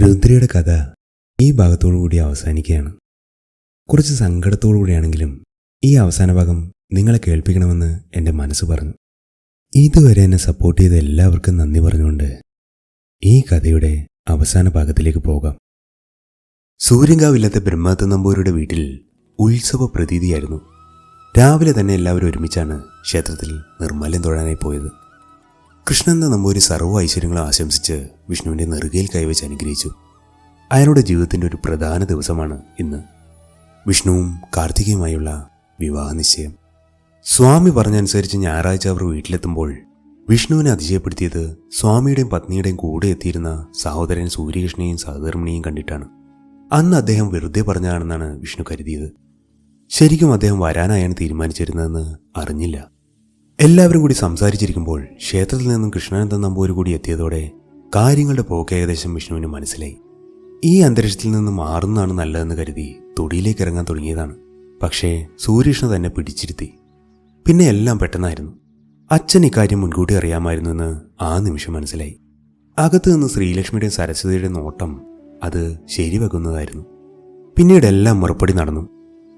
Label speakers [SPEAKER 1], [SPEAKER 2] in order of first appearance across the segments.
[SPEAKER 1] രുദ്രയുടെ കഥ ഈ ഭാഗത്തോടു കൂടി അവസാനിക്കുകയാണ്. കുറച്ച് സങ്കടത്തോടു കൂടിയാണെങ്കിലും ഈ അവസാന ഭാഗം നിങ്ങളെ കേൾപ്പിക്കണമെന്ന് എന്റെ മനസ്സ് പറഞ്ഞു. ഇതുവരെ എന്നെ സപ്പോർട്ട് ചെയ്ത എല്ലാവർക്കും നന്ദി പറഞ്ഞുകൊണ്ട് ഈ കഥയുടെ അവസാന ഭാഗത്തിലേക്ക് പോകാം. സൂര്യങ്കാവില്ലാത്ത ബ്രഹ്മാത്ത നമ്പൂരിയുടെ വീട്ടിൽ ഉത്സവ പ്രതീതിയായിരുന്നു. രാവിലെ തന്നെ എല്ലാവരും ഒരുമിച്ചാണ് ക്ഷേത്രത്തിൽ നിർമ്മല്യം തൊഴാനായി പോയത്. കൃഷ്ണന്ത നമ്പൂരി സർവ ഐശ്വര്യങ്ങളും ആശംസിച്ച് വിഷ്ണുവിന്റെ നെറുകയിൽ കൈവച്ച് അനുഗ്രഹിച്ചു. അയാളുടെ ജീവിതത്തിന്റെ ഒരു പ്രധാന ദിവസമാണ് ഇന്ന്. വിഷ്ണുവും കാർത്തികയുമായുള്ള വിവാഹ നിശ്ചയം സ്വാമി പറഞ്ഞനുസരിച്ച് ഞായറാഴ്ച അവർ വീട്ടിലെത്തുമ്പോൾ വിഷ്ണുവിനെ അതിശയപ്പെടുത്തിയത് സ്വാമിയുടെയും പത്നിയുടെയും കൂടെ എത്തിയിരുന്ന സഹോദരൻ സൂര്യകൃഷ്ണനെയും സഹധർമ്മിണിയും കണ്ടിട്ടാണ്. അന്ന് അദ്ദേഹം വെറുതെ പറഞ്ഞതാണെന്നാണ് വിഷ്ണു കരുതിയത്. ശരിക്കും അദ്ദേഹം വരാനായാണ് തീരുമാനിച്ചിരുന്നതെന്ന് അറിഞ്ഞില്ല. എല്ലാവരും കൂടി സംസാരിച്ചിരിക്കുമ്പോൾ ക്ഷേത്രത്തിൽ നിന്നും കൃഷ്ണാനന്ദ നമ്പൂരി കൂടി എത്തിയതോടെ കാര്യങ്ങളുടെ പോക്ക് ഏകദേശം വിഷ്ണുവിന് മനസ്സിലായി. ഈ അന്തരീക്ഷത്തിൽ നിന്ന് മാറുന്നതാണ് നല്ലതെന്ന് കരുതി തൊടിയിലേക്ക് ഇറങ്ങാൻ തുടങ്ങിയതാണ്. പക്ഷേ സൂര്യകൃഷ്ണ തന്നെ പിടിച്ചിരുത്തി. പിന്നെ എല്ലാം പെട്ടെന്നായിരുന്നു. അച്ഛൻ ഇക്കാര്യം മുൻകൂട്ടി അറിയാമായിരുന്നു എന്ന് ആ നിമിഷം മനസ്സിലായി. അകത്തു നിന്ന് ശ്രീലക്ഷ്മിയുടെയും സരസ്വതിയുടെയും നോട്ടം അത് ശരിവെക്കുന്നതായിരുന്നു. പിന്നീട് എല്ലാം മുറപ്പടി നടന്നു.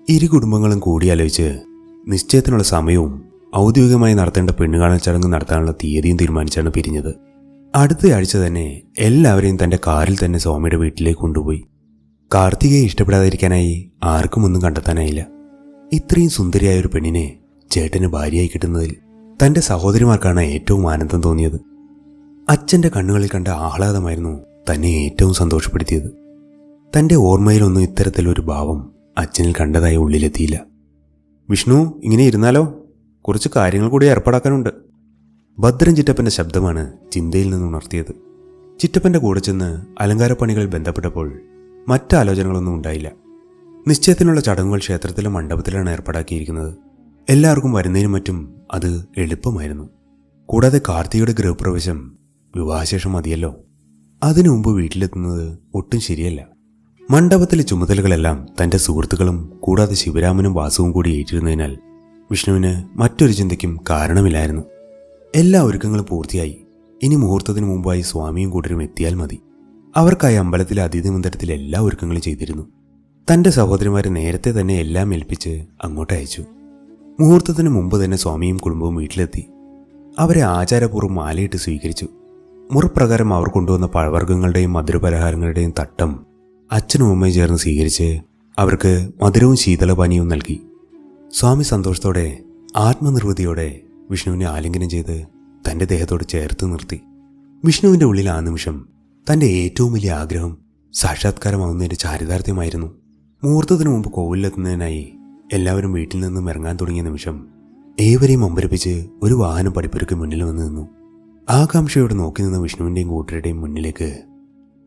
[SPEAKER 1] ഇരു കുടുംബങ്ങളും കൂടിയാലോചിച്ച് നിശ്ചയത്തിനുള്ള സമയവും ഔദ്യോഗികമായി നടത്തേണ്ട പെണ്ണുകാണൽ ചടങ്ങ് നടത്താനുള്ള തീയതിയും തീരുമാനിച്ചാണ് പിരിഞ്ഞത്. അടുത്ത ആഴ്ച തന്നെ എല്ലാവരെയും തന്റെ കാറിൽ തന്നെ സ്വാമിയുടെ വീട്ടിലേക്ക് കൊണ്ടുപോയി. കാർത്തികയെ ഇഷ്ടപ്പെടാതിരിക്കാനായി ആർക്കും ഒന്നും കണ്ടെത്താനായില്ല. ഇത്രയും സുന്ദരിയായ ഒരു പെണ്ണിനെ ചേട്ടന് ഭാര്യയായി കിട്ടുന്നതിൽ തന്റെ സഹോദരിമാർക്കാണ് ഏറ്റവും ആനന്ദം തോന്നിയത്. അച്ഛന്റെ കണ്ണുകളിൽ കണ്ട ആഹ്ലാദമായിരുന്നു തന്നെ ഏറ്റവും സന്തോഷപ്പെടുത്തിയത്. തന്റെ ഓർമ്മയിലൊന്നും ഇത്തരത്തിലൊരു ഭാവം അച്ഛനിൽ കണ്ടതായി ഉള്ളിലെത്തിയില്ല. വിഷ്ണു ഇങ്ങനെ ഇരുന്നാലോ? കുറച്ച് കാര്യങ്ങൾ കൂടി ഏർപ്പാടാക്കാനുണ്ട്. ഭദ്രൻ ചിറ്റപ്പന്റെ ശബ്ദമാണ് ചിന്തയിൽ നിന്ന് ഉണർത്തിയത്. ചിറ്റപ്പന്റെ കൂടെ ചെന്ന് അലങ്കാരപ്പണികളിൽ ബന്ധപ്പെട്ടപ്പോൾ മറ്റാലോചനകളൊന്നും ഉണ്ടായില്ല. നിശ്ചയത്തിനുള്ള ചടങ്ങുകൾ ക്ഷേത്രത്തിലെ മണ്ഡപത്തിലാണ് ഏർപ്പാടാക്കിയിരിക്കുന്നത്. എല്ലാവർക്കും വരുന്നതിനും മറ്റും അത് എളുപ്പമായിരുന്നു. കൂടാതെ കാർത്തികയുടെ ഗൃഹപ്രവേശം വിവാഹശേഷം മതിയല്ലോ. അതിനു മുമ്പ് വീട്ടിലെത്തുന്നത് ഒട്ടും ശരിയല്ല. മണ്ഡപത്തിലെ ചുമതലകളെല്ലാം തന്റെ സുഹൃത്തുക്കളും കൂടാതെ ശിവരാമനും വാസുവും കൂടി ഏറ്റിരുന്നതിനാൽ വിഷ്ണുവിന് മറ്റൊരു ചിന്തയ്ക്കും കാരണമില്ലായിരുന്നു. എല്ലാ ഒരുക്കങ്ങളും പൂർത്തിയായി. ഇനി മുഹൂർത്തത്തിന് മുമ്പായി സ്വാമിയും കൂട്ടരും എത്തിയാൽ മതി. അവർക്കായി അമ്പലത്തിലെ അതിഥി മന്ദിരത്തിൽ എല്ലാ ഒരുക്കങ്ങളും ചെയ്തിരുന്നു. തന്റെ സഹോദരിമാരെ നേരത്തെ തന്നെ എല്ലാം ഏൽപ്പിച്ച് അങ്ങോട്ട് അയച്ചു. മുഹൂർത്തത്തിന് മുമ്പ് തന്നെ സ്വാമിയും കുടുംബവും വീട്ടിലെത്തി. അവരെ ആചാരപൂർവം മാലയിട്ട് സ്വീകരിച്ചു. മുറപ്രകാരം അവർ കൊണ്ടുവന്ന പഴവർഗങ്ങളുടെയും മധുരപലഹാരങ്ങളുടെയും തട്ടം അച്ഛനും അമ്മയും ചേർന്ന് സ്വീകരിച്ച് അവർക്ക് മധുരവും ശീതളപാനീയവും നൽകി. സ്വാമി സന്തോഷത്തോടെ ആത്മനിർവൃതിയോടെ വിഷ്ണുവിനെ ആലിംഗനം ചെയ്ത് തന്റെ ദേഹത്തോട് ചേർത്ത് നിർത്തി. വിഷ്ണുവിന്റെ ഉള്ളിൽ ആ നിമിഷം തന്റെ ഏറ്റവും വലിയ ആഗ്രഹം സാക്ഷാത്കാരമാവുന്നതിന്റെ ചാരിതാർത്ഥ്യമായിരുന്നു. മുഹൂർത്തത്തിനു മുമ്പ് കോവിലെത്തുന്നതിനായി എല്ലാവരും വീട്ടിൽ നിന്നും ഇറങ്ങാൻ തുടങ്ങിയ നിമിഷം ഏവരെയും അമ്പരപ്പിച്ച് ഒരു വാഹനം പടിപ്പുരയ്ക്ക് മുന്നിൽ വന്ന് നിന്നു. ആകാംക്ഷയോടെ നോക്കി നിന്ന വിഷ്ണുവിന്റെയും കൂട്ടരുടെയും മുന്നിലേക്ക്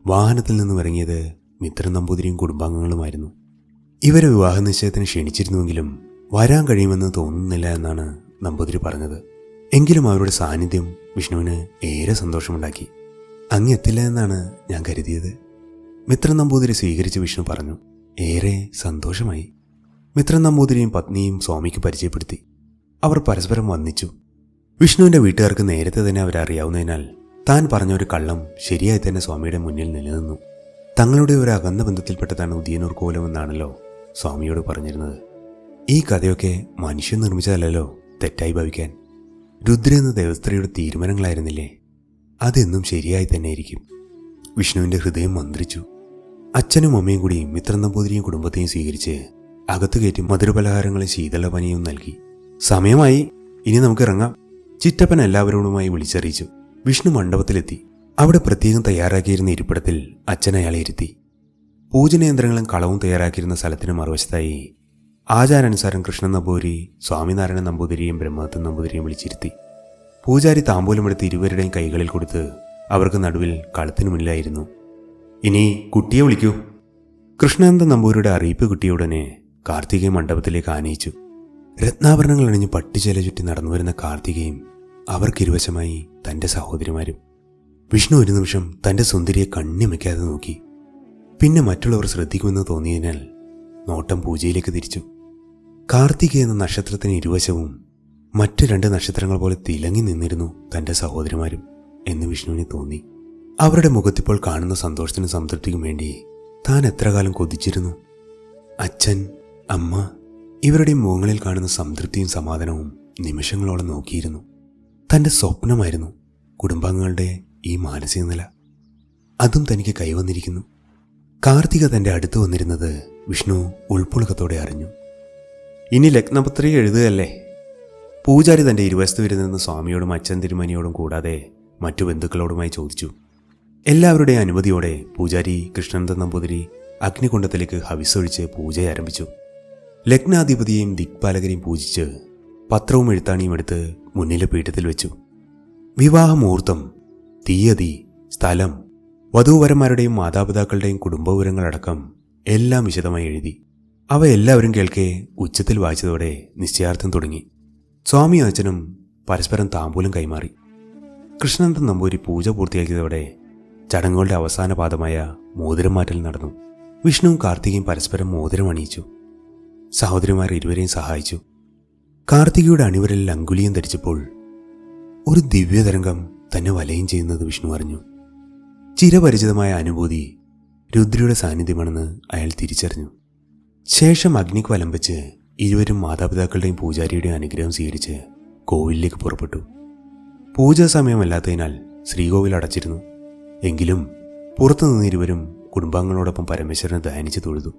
[SPEAKER 1] വാഹനത്തിൽ നിന്നും ഇറങ്ങിയത് മിത്രൻ നമ്പൂതിരിയും കുടുംബാംഗങ്ങളുമായിരുന്നു. ഇവരെ വിവാഹ നിശ്ചയത്തിന് ക്ഷണിച്ചിരുന്നുവെങ്കിലും വരാൻ കഴിയുമെന്ന് തോന്നുന്നില്ല എന്നാണ് നമ്പൂതിരി പറഞ്ഞത്. എങ്കിലും അവരുടെ സാന്നിധ്യം വിഷ്ണുവിന് ഏറെ സന്തോഷമുണ്ടാക്കി. അങ്ങ് എത്തില്ല എന്നാണ് ഞാൻ കരുതിയത്. മിത്രൻ നമ്പൂതിരി സ്വീകരിച്ച് വിഷ്ണു പറഞ്ഞു ഏറെ സന്തോഷമായി. മിത്രൻ നമ്പൂതിരിയും പത്നിയും സ്വാമിക്ക് പരിചയപ്പെടുത്തി. അവർ പരസ്പരം വന്നിച്ചു വിഷ്ണുവിന്റെ വീട്ടുകാർക്ക് നേരത്തെ തന്നെ അവരറിയാവുന്നതിനാൽ താൻ പറഞ്ഞ ഒരു കള്ളം ശരിയായി തന്നെ സ്വാമിയുടെ മുന്നിൽ നിലനിന്നു. തങ്ങളുടെ ഒരു അകന്ന ബന്ധത്തിൽപ്പെട്ടതാണ് ഉദിയനൂർ കോലമെന്നാണല്ലോ സ്വാമിയോട് പറഞ്ഞിരുന്നത്. ഈ കഥയൊക്കെ മനുഷ്യൻ നിർമ്മിച്ചതല്ലോ തെറ്റായി ഭവിക്കാൻ. രുദ്ര എന്ന ദേവസ്ത്രീയുടെ തീരുമാനങ്ങളായിരുന്നില്ലേ? അതെന്നും ശരിയായി തന്നെ ഇരിക്കും. വിഷ്ണുവിന്റെ ഹൃദയം മന്ത്രിച്ചു. അച്ഛനും അമ്മയും കൂടി മിത്രൻ നമ്പൂതിരിയും കുടുംബത്തെയും സ്വീകരിച്ച് അകത്തു കയറ്റി മധുരപലഹാരങ്ങളും ശീതളപനിയും നൽകി. സമയമായി. ഇനി നമുക്ക് ഇറങ്ങാം. ചിറ്റപ്പൻ എല്ലാവരോടുമായി വിളിച്ചറിയിച്ചു. വിഷ്ണു മണ്ഡപത്തിലെത്തി. അവിടെ പ്രത്യേകം തയ്യാറാക്കിയിരുന്ന ഇരിപ്പിടത്തിൽ അച്ഛൻ അയാളെ ഇരുത്തി. പൂജനയന്ത്രങ്ങളും കളവും തയ്യാറാക്കിയിരുന്ന സ്ഥലത്തിന് മറുവശത്തായി ആചാരാനുസാരം കൃഷ്ണൻ നമ്പൂരി സ്വാമിനാരായണ നമ്പൂതിരിയും ബ്രഹ്മദത്തൻ നമ്പൂതിരിയും വിളിച്ചിരുത്തി. പൂജാരി താമ്പൂലമെടുത്ത് ഇരുവരുടെയും കൈകളിൽ കൊടുത്ത് അവർക്ക് നടുവിൽ കളത്തിനു മുന്നിലായിരുന്നു. ഇനി കുട്ടിയെ വിളിക്കൂ. കൃഷ്ണാനന്ദ നമ്പൂരിയുടെ അറിയിപ്പ് കിട്ടിയ ഉടനെ കാർത്തികയെ മണ്ഡപത്തിലേക്ക് ആനയിച്ചു. രത്നാഭരണങ്ങൾ അണിഞ്ഞ് പട്ടിച്ചേല ചുറ്റി നടന്നു വരുന്ന കാർത്തികയും അവർക്കിരുവശമായി തന്റെ സഹോദരിമാരും. വിഷ്ണു ഒരു നിമിഷം തന്റെ സുന്ദരിയെ കണ്ണിമയ്ക്കാതെ നോക്കി. പിന്നെ മറ്റുള്ളവർ ശ്രദ്ധിക്കുമെന്ന് തോന്നിയതിനാൽ നോട്ടം പൂജയിലേക്ക് തിരിച്ചു. കാർത്തിക എന്ന നക്ഷത്രത്തിന് ഇരുവശവും മറ്റു രണ്ട് നക്ഷത്രങ്ങൾ പോലെ തിലങ്ങി നിന്നിരുന്നു തന്റെ സഹോദരിമാരും എന്ന് വിഷ്ണുവിന് തോന്നി. അവരുടെ മുഖത്തിപ്പോൾ കാണുന്ന സന്തോഷത്തിനും സംതൃപ്തിക്കും വേണ്ടി താൻ എത്ര കാലം കൊതിച്ചിരുന്നു? അച്ഛൻ അമ്മ ഇവരുടെ മുഖങ്ങളിൽ കാണുന്ന സംതൃപ്തിയും സമാധാനവും നിമിഷങ്ങളോളം നോക്കിയിരുന്നു. തന്റെ സ്വപ്നമായിരുന്നു കുടുംബാംഗങ്ങളുടെ ഈ മാനസിക നില. അതും തനിക്ക് കൈവന്നിരിക്കുന്നു. കാർത്തിക തന്റെ അടുത്ത് വന്നിരുന്നത് വിഷ്ണു ഉൾപ്പൊളുക്കത്തോടെ അറിഞ്ഞു. ഇനി ലഗ്നപത്രിക എഴുതുകയല്ലേ? പൂജാരി തന്റെ ഇരുവശത്ത് വരുന്നെന്ന് സ്വാമിയോടും അച്ഛൻ തിരുമനിയോടും കൂടാതെ മറ്റു ബന്ധുക്കളോടുമായി ചോദിച്ചു. എല്ലാവരുടെയും അനുമതിയോടെ പൂജാരി കൃഷ്ണനന്ദ നമ്പൂതിരി അഗ്നികുണ്ഡത്തിലേക്ക് ഹവിസൊഴിച്ച് പൂജ ആരംഭിച്ചു. ലഗ്നാധിപതിയെയും ദിക്പാലകരെയും പൂജിച്ച് പത്രവും എഴുത്താണിയും എടുത്ത് മുന്നിലെ പീഠത്തിൽ വെച്ചു. വിവാഹമുഹൂർത്തം തീയതി സ്ഥലം വധൂവരന്മാരുടെയും മാതാപിതാക്കളുടെയും കുടുംബവിവരങ്ങളടക്കം എല്ലാം വിശദമായി എഴുതി. അവ എല്ലാവരും കേൾക്കെ ഉച്ചത്തിൽ വായിച്ചതോടെ നിശ്ചയാർത്ഥം തുടങ്ങി. സ്വാമിയും അച്ഛനും പരസ്പരം താമ്പൂലം കൈമാറി. കൃഷ്ണനന്ദൻ നമ്പൂരി പൂജ പൂർത്തിയാക്കിയതോടെ ചടങ്ങുകളുടെ അവസാന പാദമായ മോതിരം മാറ്റൽ നടന്നു. വിഷ്ണുവും കാർത്തികയും പരസ്പരം മോതിരം അണിയിച്ചു. സഹോദരിമാർ ഇരുവരെയും സഹായിച്ചു. കാർത്തികയുടെ അണിവരലിൽ അങ്കുലിയം ധരിച്ചപ്പോൾ ഒരു ദിവ്യതരംഗം തന്നെ വലയം ചെയ്യുന്നത് വിഷ്ണു അറിഞ്ഞു. ചിരപരിചിതമായ അനുഭൂതി രുദ്രയുടെ സാന്നിധ്യമാണെന്ന് അയാൾ തിരിച്ചറിഞ്ഞു. ശേഷം അഗ്നിക്ക് വെച്ച് ഇരുവരും മാതാപിതാക്കളുടെയും പൂജാരിയുടെയും അനുഗ്രഹം സ്വീകരിച്ച് കോവിലിലേക്ക് പുറപ്പെട്ടു. പൂജാ സമയമല്ലാത്തതിനാൽ ശ്രീകോവിൽ അടച്ചിരുന്നു. എങ്കിലും പുറത്തു നിന്ന് ഇരുവരും കുടുംബാംഗങ്ങളോടൊപ്പം പരമേശ്വരനെ ധ്യാനിച്ച് തൊഴുതു.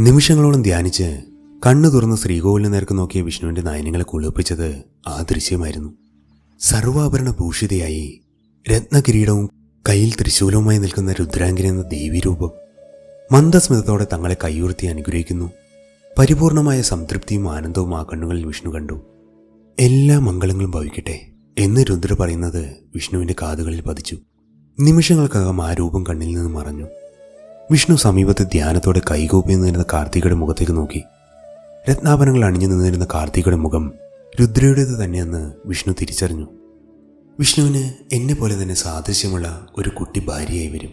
[SPEAKER 1] നിമിഷങ്ങളോളം ധ്യാനിച്ച് കണ്ണു തുറന്ന് ശ്രീകോവിലിന് നേർക്ക് നോക്കിയ വിഷ്ണുവിന്റെ നയനങ്ങളെ കുളിപ്പിച്ചത് ആ ദൃശ്യമായിരുന്നു. സർവാഭരണ ഭൂഷിതയായി രത്നകിരീടവും കയ്യിൽ ത്രിശൂലവുമായി നിൽക്കുന്ന രുദ്രാംഗിരി എന്ന ദേവീരൂപം മന്ദസ്മിതത്തോടെ തങ്ങളെ കൈയുയർത്തി അനുഗ്രഹിക്കുന്നു. പരിപൂർണമായ സംതൃപ്തിയും ആനന്ദവും ആ കണ്ണുകളിൽ വിഷ്ണു കണ്ടു. എല്ലാ മംഗളങ്ങളും ഭവിക്കട്ടെ എന്ന് രുദ്ര പറയുന്നത് വിഷ്ണുവിന്റെ കാതുകളിൽ പതിച്ചു. നിമിഷങ്ങൾക്കകം ആ രൂപം കണ്ണിൽ നിന്ന് മറഞ്ഞു. വിഷ്ണു സമീപത്ത് ധ്യാനത്തോടെ കൈകോപ്പി നിന്നിരുന്ന കാർത്തികയുടെ മുഖത്തേക്ക് നോക്കി. രത്നാഭരണങ്ങൾ അണിഞ്ഞു നിന്നിരുന്ന കാർത്തികയുടെ മുഖം രുദ്രയുടേത് തന്നെയെന്ന് വിഷ്ണു തിരിച്ചറിഞ്ഞു. വിഷ്ണുവിന് എന്നെ പോലെ തന്നെ സാദൃശ്യമുള്ള ഒരു കുട്ടി ഭാര്യയായി വരും.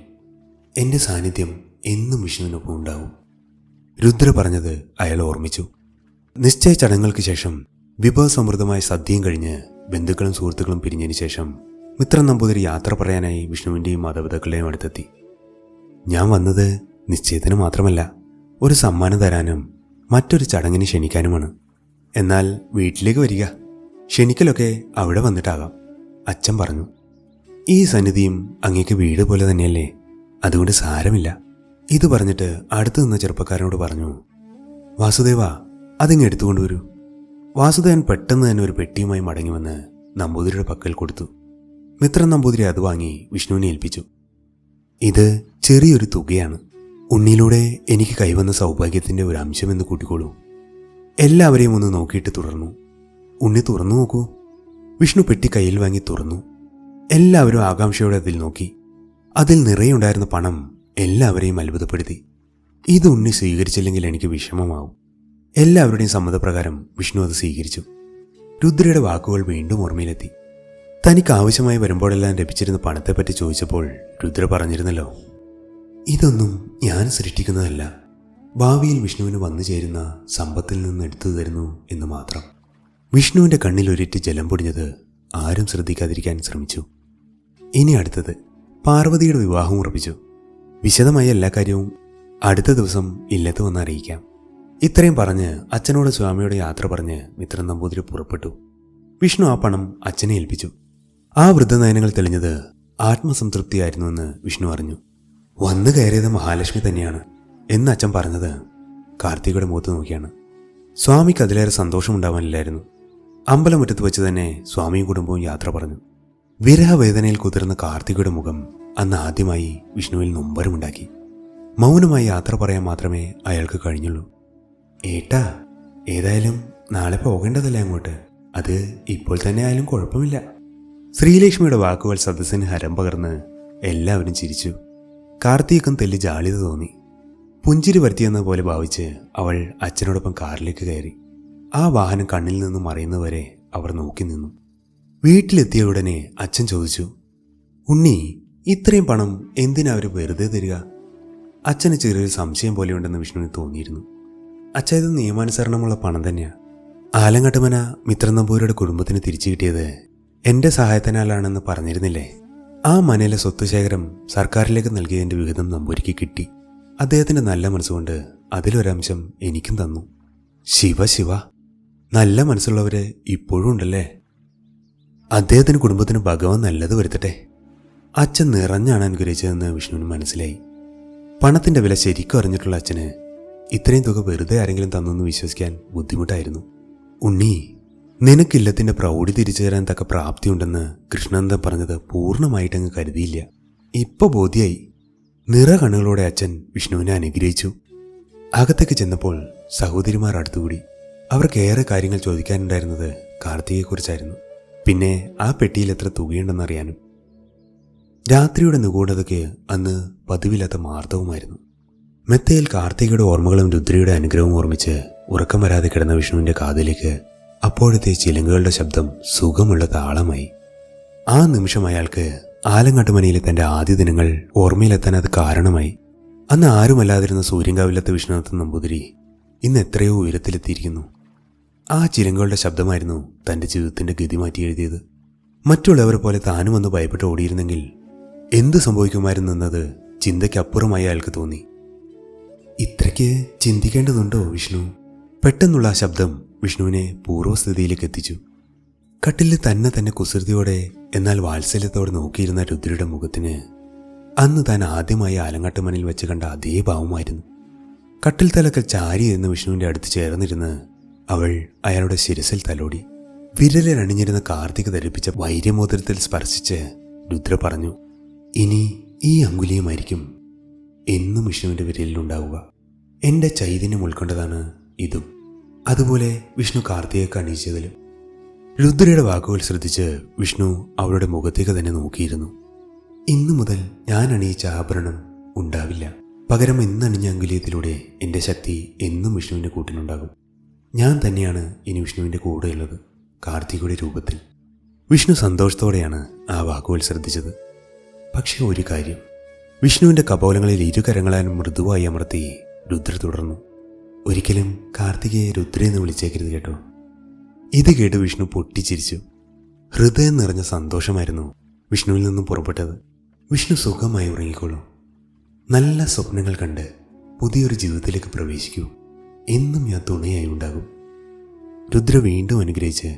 [SPEAKER 1] എന്റെ സാന്നിധ്യം എന്നും വിഷ്ണുവിനൊപ്പം ഉണ്ടാവും. രുദ്ര പറഞ്ഞത് അയാൾ ഓർമ്മിച്ചു. നിശ്ചയ ചടങ്ങുകൾക്ക് ശേഷം വിഭവസമൃദ്ധമായ സദ്യയും കഴിഞ്ഞ് ബന്ധുക്കളും സുഹൃത്തുക്കളും പിരിഞ്ഞതിന് ശേഷം മിത്രൻ നമ്പൂതിരി യാത്ര പറയാനായി വിഷ്ണുവിന്റെയും മാതാപിതാക്കളുടെയും അടുത്തെത്തി. ഞാൻ വന്നത് നിശ്ചയത്തിന് മാത്രമല്ല ഒരു സമ്മാനം തരാനും മറ്റൊരു ചടങ്ങിന് ക്ഷണിക്കാനുമാണ്. എന്നാൽ വീട്ടിലേക്ക് വരിക ക്ഷണിക്കലൊക്കെ അവിടെ വന്നിട്ടാകാം അച്ഛൻ പറഞ്ഞു. ഈ സന്നിധിയും അങ്ങേക്ക് വീട് പോലെ തന്നെയല്ലേ? അതുകൊണ്ട് സാരമില്ല. ഇത് പറഞ്ഞിട്ട് അടുത്തു നിന്ന ചെറുപ്പക്കാരനോട് പറഞ്ഞു വാസുദേവ അതിങ്ങ് എടുത്തുകൊണ്ടുവരൂ വാസുദേവൻ പെട്ടെന്ന് തന്നെ ഒരു പെട്ടിയുമായി മടങ്ങി വന്ന് നമ്പൂതിരിയുടെ പക്കൽ കൊടുത്തു. മിത്രൻ നമ്പൂതിരി അത് വാങ്ങി വിഷ്ണുവിനെ ഏൽപ്പിച്ചു. ഇത് ചെറിയൊരു തുകയാണ്. ഉണ്ണിയിലൂടെ എനിക്ക് കൈവന്ന സൗഭാഗ്യത്തിന്റെ ഒരു അംശമെന്ന് കൂട്ടിക്കോളൂ. എല്ലാവരെയും ഒന്ന് നോക്കിയിട്ട് തുടർന്നു. ഉണ്ണി തുറന്നു നോക്കൂ. വിഷ്ണു പെട്ടി കയ്യിൽ വാങ്ങി തുറന്നു. എല്ലാവരും ആകാംക്ഷയോടെ അതിൽ നോക്കി. അതിൽ നിറയെ ഉണ്ടായിരുന്ന പണം എല്ലാവരെയും അത്ഭുതപ്പെടുത്തി. ഇത് ഉണ്ണി സ്വീകരിച്ചില്ലെങ്കിൽ എനിക്ക് വിഷമമാവും. എല്ലാവരുടെയും സമ്മതപ്രകാരം വിഷ്ണു അത് സ്വീകരിച്ചു. രുദ്രയുടെ വാക്കുകൾ വീണ്ടും ഓർമ്മയിലെത്തി. തനിക്ക് ആവശ്യമായി വരുമ്പോഴെല്ലാം ലഭിച്ചിരുന്ന പണത്തെപ്പറ്റി ചോദിച്ചപ്പോൾ രുദ്ര പറഞ്ഞിരുന്നല്ലോ ഇതൊന്നും ഞാൻ സൃഷ്ടിക്കുന്നതല്ല. ഭാവിയിൽ വിഷ്ണുവിന് വന്നു ചേരുന്ന സമ്പത്തിൽ നിന്ന് എടുത്തു തരുന്നു എന്ന് മാത്രം. വിഷ്ണുവിന്റെ കണ്ണിൽ ഒരിറ്റ് ജലം പൊടിഞ്ഞത് ആരും ശ്രദ്ധിക്കാതിരിക്കാൻ ശ്രമിച്ചു. ഇനി അടുത്തത് പാർവതിയുടെ വിവാഹം ഉറപ്പിച്ചു. വിശദമായ എല്ലാ കാര്യവും അടുത്ത ദിവസം ഇല്ലത്ത് വന്ന് അറിയിക്കാം. ഇത്രയും പറഞ്ഞ് അച്ഛനോട് സ്വാമിയുടെ യാത്ര പറഞ്ഞ് മിത്രൻ നമ്പൂതിരി പുറപ്പെട്ടു. വിഷ്ണു ആ പണം അച്ഛനെ ഏൽപ്പിച്ചു. ആ വൃദ്ധനയനങ്ങൾ തെളിഞ്ഞത് ആത്മസംതൃപ്തിയായിരുന്നുവെന്ന് വിഷ്ണു അറിഞ്ഞു. വന്നു കയറിയത് മഹാലക്ഷ്മി തന്നെയാണ് എന്ന് അച്ഛൻ പറഞ്ഞത് കാർത്തികയുടെ മുഖത്ത് നോക്കിയാണ്. സ്വാമിക്ക് അതിലേറെ സന്തോഷമുണ്ടാവാനില്ലായിരുന്നു. അമ്പലമുറ്റത്ത് വെച്ച് തന്നെ സ്വാമിയും കുടുംബവും യാത്ര പറഞ്ഞു. വിരഹവേദനയിൽ കുതിർന്ന കാർത്തികയുടെ മുഖം അന്ന് ആദ്യമായി വിഷ്ണുവിൽ നൊമ്പരമുണ്ടാക്കി. മൗനമായി യാത്ര പറയാൻ മാത്രമേ അയാൾക്ക് കഴിഞ്ഞുള്ളൂ. ഏട്ടാ ഏതായാലും നാളെ പോകേണ്ടതല്ലേ അങ്ങോട്ട്? അത് ഇപ്പോൾ തന്നെ ആയാലും കുഴപ്പമില്ല. ശ്രീലക്ഷ്മിയുടെ വാക്കുകൾ സദസ്സിന് ഹരം പകർന്ന് എല്ലാവരും ചിരിച്ചു. കാർത്തികൻ തെല്ലി ജാളിത തോന്നി. പുഞ്ചിരി വരുത്തിയെന്ന പോലെ ഭാവിച്ച് അവൾ അച്ഛനോടൊപ്പം കാറിലേക്ക് കയറി. ആ വാഹനം കണ്ണിൽ നിന്ന് മറയുന്നവരെ അവർ നോക്കി നിന്നു. വീട്ടിലെത്തിയ ഉടനെ അച്ഛൻ ചോദിച്ചു ഉണ്ണി ഇത്രയും പണം എന്തിനാ അവർ വെറുതെ തരിക? അച്ഛന് ചെറിയൊരു സംശയം പോലെയുണ്ടെന്ന് വിഷ്ണുവിന് തോന്നിയിരുന്നു. അച്ഛ ഇത് നിയമാനുസരണമുള്ള പണം തന്നെയാണ് ആലങ്ങട്ടുമന മിത്രൻ നമ്പൂരിയുടെ കുടുംബത്തിന് തിരിച്ചു കിട്ടിയത് എന്റെ സഹായത്തിനാലാണെന്ന് പറഞ്ഞിരുന്നില്ലേ? ആ മനയിലെ സ്വത്ത് ശേഖരം സർക്കാരിലേക്ക് നൽകിയതിന്റെ വിഹിതം നമ്പൂരിക്ക് കിട്ടി. അദ്ദേഹത്തിന്റെ നല്ല മനസ്സുകൊണ്ട് അതിലൊരംശം എനിക്കും തന്നു. ശിവ ശിവ. നല്ല മനസ്സുള്ളവര് ഇപ്പോഴും ഉണ്ടല്ലേ? അദ്ദേഹത്തിന് കുടുംബത്തിന് ഭഗവാൻ നല്ലത് വരുത്തട്ടെ? അച്ഛൻ നിറഞ്ഞാണ് അനുഗ്രഹിച്ചതെന്ന് വിഷ്ണുവിന് മനസ്സിലായി. പണത്തിന്റെ വില ശരിക്കും അറിഞ്ഞിട്ടുള്ള അച്ഛന് ഇത്രയും തുക വെറുതെ ആരെങ്കിലും തന്നെന്ന് വിശ്വസിക്കാൻ ബുദ്ധിമുട്ടായിരുന്നു. ഉണ്ണി നിനക്കില്ലത്തിന്റെ പ്രൗഢി തിരിച്ചു തരാൻ തക്ക പ്രാപ്തിയുണ്ടെന്ന് കൃഷ്ണനന്ദൻ പറഞ്ഞത് പൂർണമായിട്ടങ്ങ് കരുതിയില്ല. ഇപ്പോൾ ബോധ്യായി. നിറ കണ്ണുകളോടെ അച്ഛൻ വിഷ്ണുവിനെ അനുഗ്രഹിച്ചു. അകത്തേക്ക് ചെന്നപ്പോൾ സഹോദരിമാർ അടുത്തുകൂടി. അവർക്കേറെ കാര്യങ്ങൾ ചോദിക്കാനുണ്ടായിരുന്നത് കാർത്തികയെക്കുറിച്ചായിരുന്നു. പിന്നെ ആ പെട്ടിയിൽ എത്ര തുകയുണ്ടെന്നറിയാനും രാത്രിയുടെ നിഗൂഢതയ്ക്ക് അന്ന് പതിവില്ലാത്ത മാർദ്ദവുമായിരുന്നു. മെത്തയിൽ കാർത്തികയുടെ ഓർമ്മകളും രുദ്രയുടെ അനുഗ്രഹവും ഓർമ്മിച്ച് ഉറക്കം വരാതെ കിടന്ന വിഷ്ണുവിന്റെ കാതിലേക്ക് അപ്പോഴത്തെ ചിലങ്കുകളുടെ ശബ്ദം സുഖമുള്ള താളമായി. ആ നിമിഷം അയാൾക്ക് ആലങ്ങാട്ടുമനയിലെ തന്റെ ആദ്യ ദിനങ്ങൾ ഓർമ്മയിലെത്താൻ അത് കാരണമായി. അന്ന് ആരുമല്ലാതിരുന്ന സൂര്യങ്കാവിലത്തെ വിഷ്ണുനാഥൻ നമ്പൂതിരി ഇന്ന് എത്രയോ ഉയരത്തിലെത്തിയിരിക്കുന്നു. ആ ചിരങ്ങളുടെ ശബ്ദമായിരുന്നു തന്റെ ജീവിതത്തിന്റെ ഗതി മാറ്റി എഴുതിയത്. മറ്റുള്ളവരെ പോലെ താനും ഒന്ന് ഭയപ്പെട്ട് ഓടിയിരുന്നെങ്കിൽ എന്ത് സംഭവിക്കുമായിരുന്നെന്നത് ചിന്തയ്ക്കപ്പുറമായി അയാൾക്ക് തോന്നി. ഇത്രയ്ക്ക് ചിന്തിക്കേണ്ടതുണ്ടോ വിഷ്ണു? പെട്ടെന്നുള്ള ആ ശബ്ദം വിഷ്ണുവിനെ പൂർവസ്ഥിതിയിലേക്ക് എത്തിച്ചു. കട്ടിലിൽ തന്നെ തന്നെ കുസൃതിയോടെ എന്നാൽ വാത്സല്യത്തോടെ നോക്കിയിരുന്ന രുദ്രയുടെ മുഖത്തിന് അന്ന് താൻ ആദ്യമായി ആലങ്ങാട്ടുമണിൽ വെച്ച് കണ്ട അതേ ഭാവമായിരുന്നു. കട്ടിൽ തലക്കൽ ചാരി എന്ന് വിഷ്ണുവിന്റെ അടുത്ത് ചേർന്നിരുന്ന് അവൾ അയാളുടെ ശിരസിൽ തലോടി. വിരലിൽ അണിഞ്ഞിരുന്ന കാർത്തിക ധരിപ്പിച്ച വൈര്യമോതിരത്തിൽ സ്പർശിച്ച് രുദ്ര പറഞ്ഞു ഇനി ഈ അങ്കുലിയുമായിരിക്കും എന്നും വിഷ്ണുവിന്റെ വിരലിലുണ്ടാവുക. എന്റെ ചൈതന്യം ഉൾക്കൊണ്ടതാണ് ഇതും. അതുപോലെ വിഷ്ണു കാർത്തികയെ അണിയിച്ചതിലും. രുദ്രയുടെ വാക്കുകൾ ശ്രദ്ധിച്ച് വിഷ്ണു അവളുടെ മുഖത്തേക്ക് തന്നെ നോക്കിയിരുന്നു. ഇന്നു മുതൽ ഞാൻ അണിയിച്ച ആഭരണം ഉണ്ടാവില്ല. പകരം ഇന്നണിഞ്ഞ അങ്കുലിയത്തിലൂടെ എന്റെ ശക്തി എന്നും വിഷ്ണുവിന്റെ കൂട്ടിനുണ്ടാകും ഞാൻ തന്നെയാണ് ഇനി വിഷ്ണുവിന്റെ കൂടെയുള്ളത് കാർത്തികയുടെ രൂപത്തിൽ. വിഷ്ണു സന്തോഷത്തോടെയാണ് ആ വാക്കുകൾ ശ്രദ്ധിച്ചത്. പക്ഷേ ഒരു കാര്യം വിഷ്ണുവിന്റെ കപോലങ്ങളിൽ ഇരുകരങ്ങളാൻ മൃദുവായി അമർത്തി രുദ്ര തുടർന്നു. ഒരിക്കലും കാർത്തികയെ രുദ്രയെന്ന് വിളിച്ചേക്കരുത് കേട്ടോ. ഇത് കേട്ട് വിഷ്ണു പൊട്ടിച്ചിരിച്ചു. ഹൃദയം നിറഞ്ഞ സന്തോഷമായിരുന്നു വിഷ്ണുവിൽ നിന്നും പുറപ്പെട്ടത്. വിഷ്ണു സുഖമായി ഉറങ്ങിക്കോളൂ. നല്ല സ്വപ്നങ്ങൾ കണ്ട് പുതിയൊരു ജീവിതത്തിലേക്ക് പ്രവേശിക്കൂ. എന്നും ഞാൻ തുണയായി ഉണ്ടാകും. രുദ്ര വീണ്ടും അനുഗ്രഹിച്ച്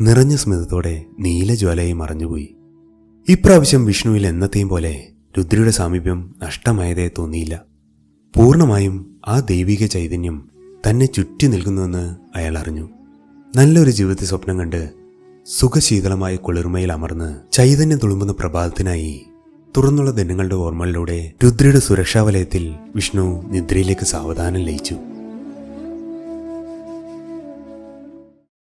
[SPEAKER 1] നിറഞ്ഞ സ്മിതത്തോടെ നീലജ്വാലയായി മറഞ്ഞുപോയി. ഇപ്രാവശ്യം വിഷ്ണുവിൽ എന്നത്തെയും പോലെ രുദ്രയുടെ സാമീപ്യം നഷ്ടമായതേ തോന്നിയില്ല. പൂർണമായും ആ ദൈവിക ചൈതന്യം തന്നെ ചുറ്റി നിൽക്കുന്നുവെന്ന് അയാൾ അറിഞ്ഞു. നല്ലൊരു ജീവിത സ്വപ്നം കണ്ട് സുഖശീതളമായ കുളിർമയിൽ അമർന്ന് ചൈതന്യം തുളുമ്പുന്ന പ്രഭാതത്തിനായി തുറന്നുള്ള ദിനങ്ങളുടെ ഓർമ്മകളിലൂടെ രുദ്രയുടെ സുരക്ഷാവലയത്തിൽ വിഷ്ണു നിദ്രയിലേക്ക് സാവധാനം ലയിച്ചു.